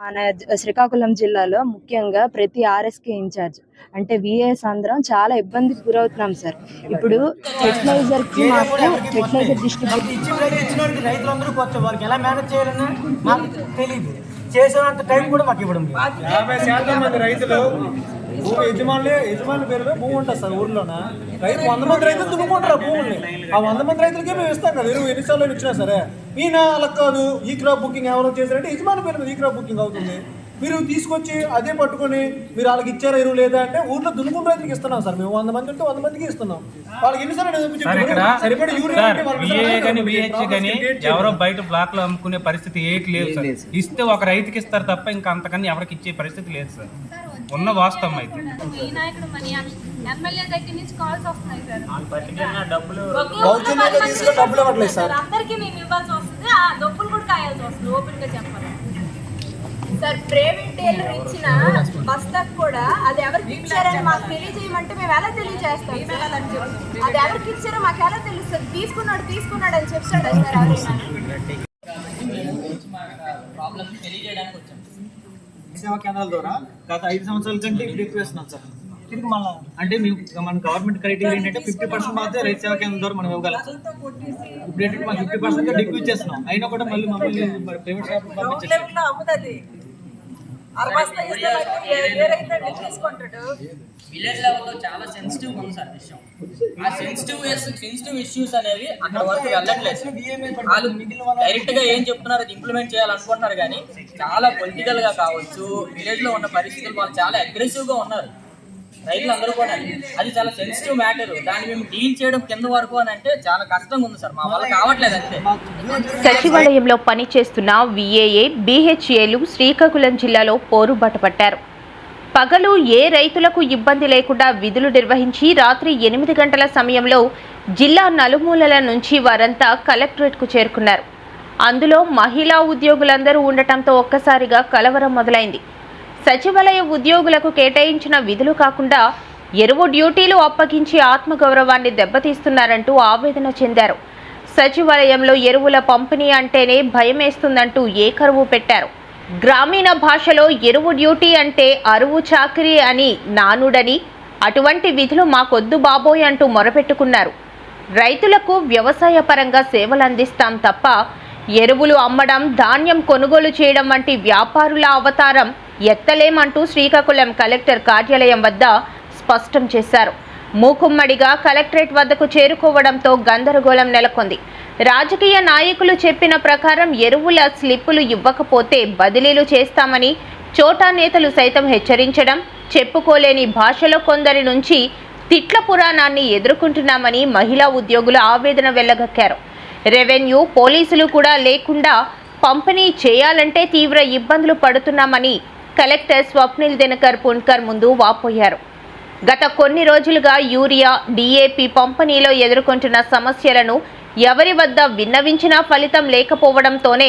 మన శ్రీకాకుళం జిల్లాలో ముఖ్యంగా ప్రతి ఆర్ఎస్కే ఇన్ఛార్జ్ అంటే విఏఎస్ అందరం చాలా ఇబ్బందికి గురవుతున్నాం సార్. ఇప్పుడు ఫెర్టిలైజర్కి మాకు ఫెర్టిలైజర్ డిస్ట్రిబ్యూట్ అది ఇచ్చిన రేటు ఇచ్చిన వాడికి రైతులందరూ కొత్త వారికి ఎలా మేనేజ్ చేయాలని మాకు తెలియదు చేసేంత టైం కూడా మాకు ఇవ్వడం లేదు. యాభై శాతం మంది రైతులు భూమి యజమానులే యజమాని పేరులో భూమి ఉంటుంది సార్ ఊర్లోన. రైతు వంద మంది రైతులు దున్నుకుంటారు ఆ భూముల్ని ఆ వంద మంది రైతులకే మేము ఇస్తాం కదా ఎరువు ఎన్నిసార్లు ఇచ్చినా సరే. ఈయన అలా కాదు ఈ క్రాప్ బుకింగ్ ఎవరో చేశారంటే యజమాని పేరు మీద ఈ క్రాప్ బుకింగ్ అవుతుంది. మీరు తీసుకొచ్చి అదే పట్టుకొని మీరు వాళ్ళకి ఇచ్చారా ఎరువు లేదా అంటే ఊర్లో దున్నుకున్న రైతులకి ఇస్తున్నాం సార్. మేము వంద మంది ఉంటే వంద మందికి ఇస్తున్నాం. వాళ్ళకి ఎన్నిసార్లు. సరిపడే యూరియా. ఎవరో బయట బ్లాక్లో అమ్ముకునే పరిస్థితి ఏటి లేదు సార్. ఇస్తే ఒక రైతుకి ఇస్తారు తప్ప ఇంకా అంతకన్నా ఎవరికి ఇచ్చే పరిస్థితి లేదు సార్ ఉన్న వాస్తవం అయితే. ఈ నాయకుడు మన ఎమ్మెల్యే దగ్గర నుంచి కాల్స్ వస్తున్నాయి సార్. దౌర్జన్యంగా తీసుకొని డబ్బులు ఇవ్వట్లేదు సార్. అందరికీ మేము ఇవ్వాల్సి వస్తుంది. ఆ డబ్బులు కూడా కాయాల్సి వస్తుంది. ఓపెన్గా చెప్పాలి. సార్ ప్రైవేట్ టైలర్ ఇచ్చిన బస్తాకు కూడా అది ఎవరికి ఇచ్చారని మాకు తెలియజేయమంటే మేము ఎలా తెలియజేస్తాం? అది ఎవరికి ఇచ్చారో మాకు ఎలా తెలుస్తుంది? తీసుకున్నాడు తీసుకున్నాడు అని చెప్తాడు సార్? ఎవరైనా ఈ సేవా కేంద్రాల ద్వారా గత ఐదు సంవత్సరాల కంటే ఇప్పుడు ఎక్కువ వేస్తున్నాం సార్. తిరిగి మళ్ళీ? అంటే మేము మన గవర్నమెంట్ క్రైటీరియా ఏంటంటే ఫిఫ్టీ పర్సెంట్ మాత్రమే రైతు సేవా కేంద్రం ద్వారా మనం ఇవ్వగలం. ఇప్పుడు ఏంటంటే మనం ఫిఫ్టీ పర్సెంట్ డిక్యూ చేస్తున్నాం అయినా కూడా మళ్ళీ మమ్మల్ని ప్రైవేట్ షాప్ పంపించేస్తాం విలేజ్ లెవెల్లో చాలా సెన్సిటివ్ ఉంది సార్ విషయం. ఆ సెన్సిటివ్ సెన్సిటివ్ ఇష్యూస్ అనేవి అక్కడ వరకు వెళ్ళట్లేదు. వాళ్ళు డైరెక్ట్గా ఏం చెప్తున్నారు అది ఇంప్లిమెంట్ చేయాలనుకుంటున్నారు కానీ చాలా పొలిటికల్గా కావచ్చు విలేజ్లో ఉన్న పరిస్థితులు వాళ్ళు చాలా అగ్రెసివ్గా ఉన్నారు. రైతులు అందరూ కూడా. అది చాలా సెన్సిటివ్ మ్యాటర్ దాన్ని మేము డీల్ చేయడం కింద వరకు అని అంటే చాలా కష్టంగా ఉంది సార్. మా వల్ల కావట్లేదు అంతే. సచివాలయంలో పనిచేస్తున్న విఏఏ బీహెచ్ఏలు శ్రీకాకుళం జిల్లాలో పోరుబాట పట్టారు. పగలు ఏ రైతులకు ఇబ్బంది లేకుండా విధులు నిర్వహించి రాత్రి ఎనిమిది గంటల సమయంలో జిల్లా నలుమూలల నుంచి వారంతా కలెక్టరేట్కు చేరుకున్నారు. అందులో మహిళా ఉద్యోగులందరూ ఉండటంతో ఒక్కసారిగా కలవరం మొదలైంది. సచివాలయ ఉద్యోగులకు కేటాయించిన విధులు కాకుండా ఎరువు డ్యూటీలు అప్పగించి ఆత్మగౌరవాన్ని దెబ్బతీస్తున్నారంటూ ఆవేదన చెందారు. సచివాలయంలో ఎరువుల పంపిణీ అంటేనే భయమేస్తుందంటూ ఏకరువు పెట్టారు. గ్రామీణ భాషలో ఎరువు డ్యూటీ అంటే అరువు చాకిరీ అని నానుడని అటువంటి విధులు మాకొద్దు బాబోయ్ అంటూ మొరపెట్టుకున్నారు. రైతులకు వ్యవసాయ పరంగా సేవలు అందిస్తాం తప్ప ఎరువులు అమ్మడం ధాన్యం కొనుగోలు చేయడం వంటి వ్యాపారుల అవతారం ఎత్తలేమంటూ శ్రీకాకుళం కలెక్టర్ కార్యాలయం వద్ద స్పష్టం చేశారు. మూకుమ్మడిగా కలెక్టరేట్ వద్దకు చేరుకోవడంతో గందరగోళం నెలకొంది. రాజకీయ నాయకులు చెప్పిన ప్రకారం ఎరువుల స్లిప్పులు ఇవ్వకపోతే బదిలీలు చేస్తామని చోటా నేతలు సైతం హెచ్చరించడం చెప్పుకోలేని భాషలో కొందరి నుంచి తిట్ల పురాణాన్ని ఎదుర్కొంటున్నామని మహిళా ఉద్యోగులు ఆవేదన వెళ్ళగక్కారు రెవెన్యూ పోలీసులు కూడా లేకుండా పంపిణీ చేయాలంటే తీవ్ర ఇబ్బందులు పడుతున్నామని కలెక్టర్ స్వప్నిల్ దినకర్ పుణ్కర్ ముందు వాపోయారు. గత కొన్ని రోజులుగా యూరియా డీఏపీ పంపిణీలో ఎదుర్కొంటున్న సమస్యలను ఎవరి వద్ద విన్నవించినా ఫలితం లేకపోవడంతోనే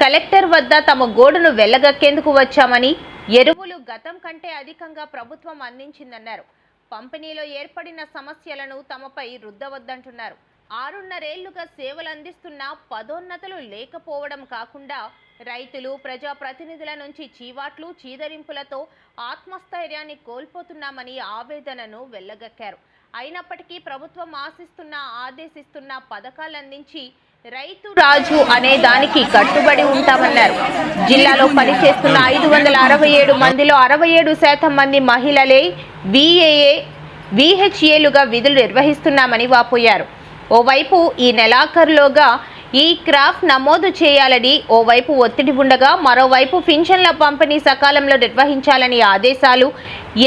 కలెక్టర్ వద్ద తమ గోడును వెళ్ళగక్కేందుకు వచ్చామని ఎరువులు గతం కంటే అధికంగా ప్రభుత్వం అందించిందన్నారు. పంపిణీలో ఏర్పడిన సమస్యలను తమపై రుద్దవద్దంటున్నారు. ఆరున్నరేళ్ళుగా సేవలు అందిస్తున్న పదోన్నతులు లేకపోవడం కాకుండా రైతులు ప్రజాప్రతినిధుల నుంచి చీవాట్లు చీదరింపులతో ఆత్మస్థైర్యాన్ని కోల్పోతున్నామని ఆవేదనను వెళ్ళగక్కారు అయినప్పటికీ ప్రభుత్వం ఆశిస్తున్న ఆదేశిస్తున్న పథకాలందించి రైతు రాజు అనే దానికి కట్టుబడి ఉంటామన్నారు. జిల్లాలో పనిచేస్తున్న ఐదు వందల అరవై ఏడు మందిలో అరవై ఏడు శాతం మంది మహిళలే విఏఏ విహెచ్ఏలుగా విధులు నిర్వహిస్తున్నామని వాపోయారు. ఓవైపు ఈ నెలాఖరులోగా ఈ క్రాఫ్ నమోదు చేయాలని ఓవైపు ఒత్తిడి ఉండగా మరోవైపు పింఛన్ల పంపిణీ సకాలంలో నిర్వహించాలని ఆదేశాలు.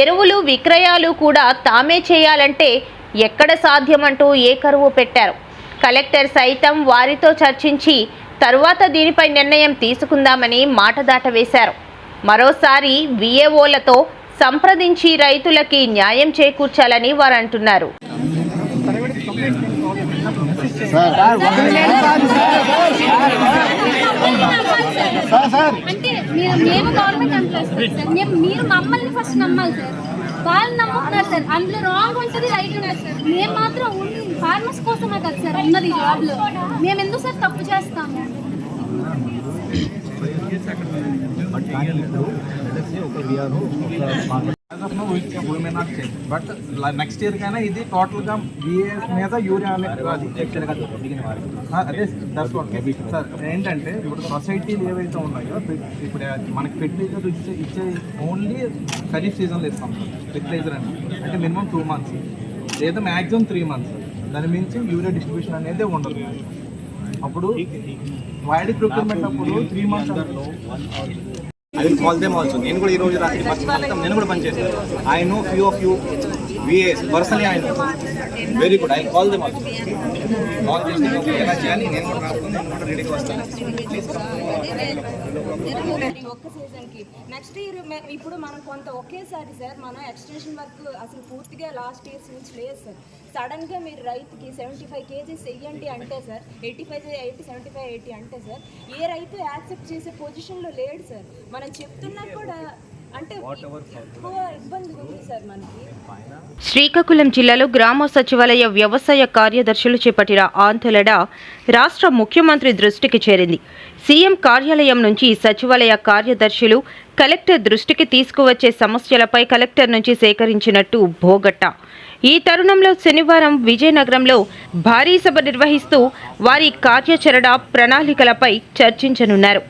ఎరువులు విక్రయాలు కూడా తామే చేయాలంటే ఎక్కడ సాధ్యమంటూ ఏకరువు పెట్టారు. కలెక్టర్ సైతం వారితో చర్చించి తరువాత దీనిపై నిర్ణయం తీసుకుందామని మాట దాటవేశారు. మరోసారి విఏఓలతో సంప్రదించి రైతులకి న్యాయం చేకూర్చాలని వారు అంటున్నారు అంటే మీరు మేము గవర్నమెంట్ ఎంప్లాయీస్ మీరు మమ్మల్ని ఫస్ట్ నమ్మాలి సార్ వాళ్ళు నమ్ముతున్నారు సార్ అందులో రాంగ్ ఉంటుంది రైట్ ఉంటుంది సార్ మేము మాత్రం ఫార్మర్స్ కోసమే కదా సార్ ఉన్నది జాబ్లో మేము ఎందుకు సార్ తప్పు చేస్తాము ఇప్పుడు we may not change but next year కైనా ఇది టోటల్గా బిఏఎస్ మీద యూరియా అనేది అదే దట్స్ వాట్ సార్ ఏంటంటే ఇప్పుడు సొసైటీలు ఏవైతే ఉన్నాయో ఇప్పుడు మనకి ఫెర్టిలైజర్ ఇచ్చే ఇచ్చే ఓన్లీ ఖరీఫ్ సీజన్లో ఇస్తాం సార్ ఫెర్టిలైజర్ అంటే అంటే మినిమం టూ మంత్స్ లేదా మ్యాక్సిమం త్రీ మంత్స్ దాని మించి యూరియా డిస్ట్రిబ్యూషన్ అనేది ఉండదు. అప్పుడు వైడ్ ప్రొక్యూర్మెంట్ అప్పుడు three months I will call them also. నేను కూడా ఈ రోజు రాత్రి నేను కూడా పనిచేస్తాను I know few of you. VAS personally ఆయన very good I call them also call చేసి ఎలా చేయాలి? నేను కూడా రాసుకుని నేను కూడా వస్తాను. ఒక్క నెక్స్ట్ ఇయర్ ఇప్పుడు మనం కొంత ఒకేసారి సార్ మనం ఎక్స్టెన్షన్ వర్క్ అసలు పూర్తిగా లాస్ట్ ఇయర్స్ నుంచి లేదు సార్. సడన్గా మీరు రైతుకి సెవెంటీ ఫైవ్ కేజీస్ వెయ్యండి అంటే sir eighty five eighty seventy five eighty అంటే సార్ ఏ రైతు యాక్సెప్ట్ చేసే పొజిషన్లో లేడు సార్. మనం చెప్తున్నా కూడా శ్రీకాకుళం జిల్లాలో గ్రామ సచివాలయ వ్యవసాయ కార్యదర్శులు చేపట్టిన ఆందోళన రాష్ట్ర ముఖ్యమంత్రి దృష్టికి చేరింది. సీఎం కార్యాలయం నుంచి సచివాలయ కార్యదర్శులు కలెక్టర్ దృష్టికి తీసుకువచ్చే సమస్యలపై కలెక్టర్ నుంచి సేకరించినట్టు భోగట్ట ఈ తరుణంలో శనివారం విజయనగరంలో భారీ సభ నిర్వహిస్తూ వారి కార్యాచరణ ప్రణాళికలపై చర్చించనున్నారు.